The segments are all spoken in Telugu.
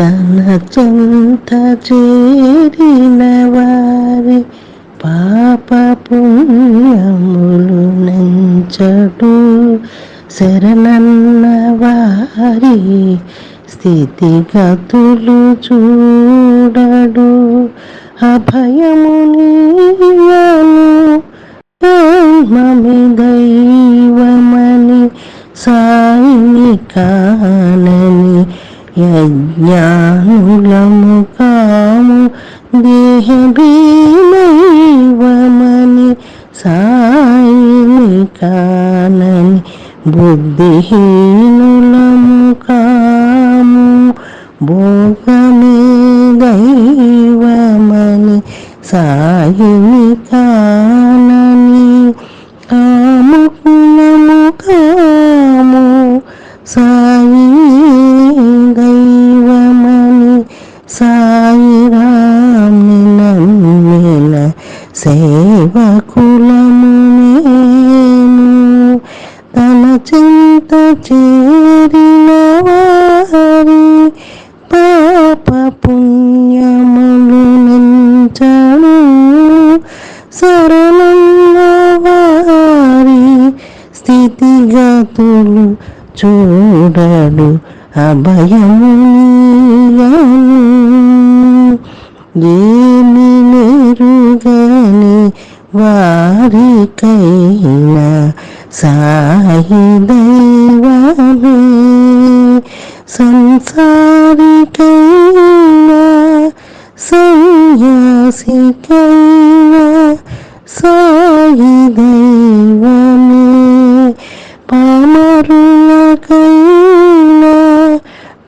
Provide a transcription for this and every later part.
తన చెంత చేరిన వారి పాప పుణ్యములు నెంచడు. శరణన్న వారి స్థితిగతులు చూడడు. అభయమునియను మమి దైవమని సాయిని యజ్ఞానులము కాము దేహభీమైవమని సాయిని కానని బుద్ధిహీనులము కాము భోగమే దైవమని సాయిని కానని కాము కులము కాము సాయి సేవకులము తన చింత చేరిన వారి పాప పుణ్యములు నించను శరణన్న వారి స్థితిగతులు చూడడు అభయము ఏమీ మెరుగని వారికైనా సాయి దైవమే. సంసారికైనా సన్యాసికైనా సాయి దైవమే. పామరులకైనా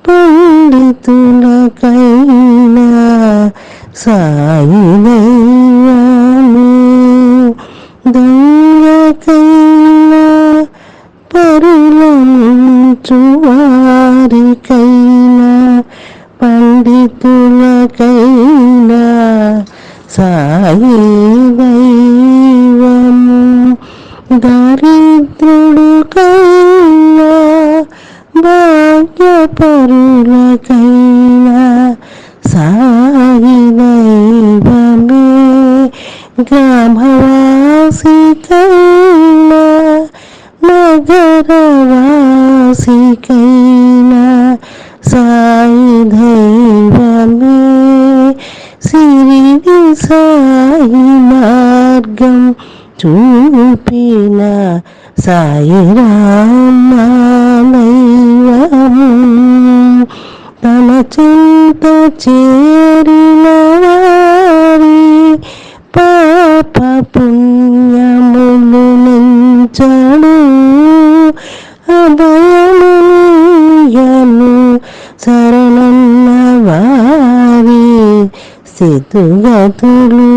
పండితులకైనా సా దొంగకైనా పరులంచు వారికైనా పండితులకైనా సాయి దైవము దరిద్రుడు కైనా భాగ్యపరులకైనా సాయి దైవమే గ్రామవాసికైనా నగరవాసికైనా సాయి దైవమే. సిరిడి సాయి మార్గం చూపిన సాయి రామలైవము. తన చింత చేరిన వారి పాప వారి స్థితిగతులు